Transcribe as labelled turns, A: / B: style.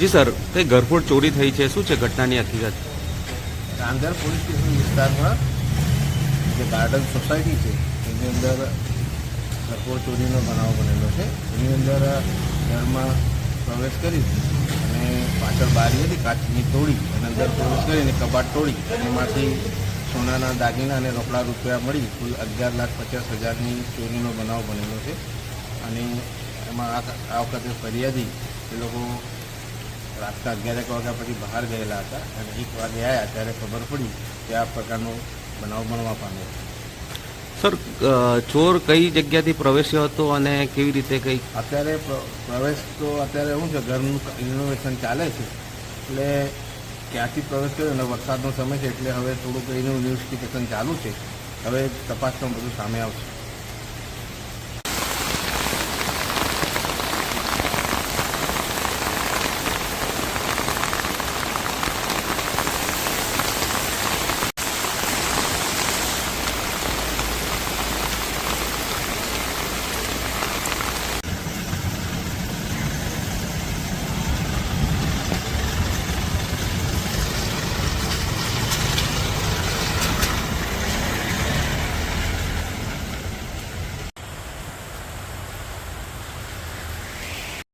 A: જી, sir. કઈ ઘરફોડ ચોરી થઈ છે? શું છે ઘટનાની હકીકત?
B: ગાંધર પોલીસ સ્ટેશન વિસ્તારમાં જે ગાર્ડન સોસાયટી છે, એની અંદર ઘરફોડ ચોરીનો બનાવ બનેલો છે. એની અંદર ઘરમાં પ્રવેશ કરી અને પાછળ બારી હતી, કાચની તોડી અને અંદર પ્રવેશ કરી અને કબાટ તોડી અને એમાંથી સોનાના દાગીના અને રોકડા રૂપિયા મળી, કુલ અગિયાર લાખ પચાસ હજારની ચોરીનો બનાવ બનેલો છે. અને એમાં આ વખતે ફરિયાદી એ લોકો રાતના અગિયારેક વાગ્યા પછી બહાર ગયેલા હતા અને એક વાગે આવ્યા ત્યારે ખબર પડી કે આ પ્રકારનો બનાવ બનવા પામ્યો
A: સર ચોર કઈ જગ્યાથી પ્રવેશ્યો હતો અને કેવી રીતે કઈ
B: અત્યારે પ્રવેશ તો અત્યારે શું છે ઘરનું ઇનોવેશન ચાલે છે. એટલે ક્યાંથી પ્રવેશ કર્યો? અને વરસાદનો સમય છે એટલે હવે થોડુંક એનું ઇન્વેસ્ટિગેશન ચાલુ છે. હવે તપાસમાં બધું સામે આવશે.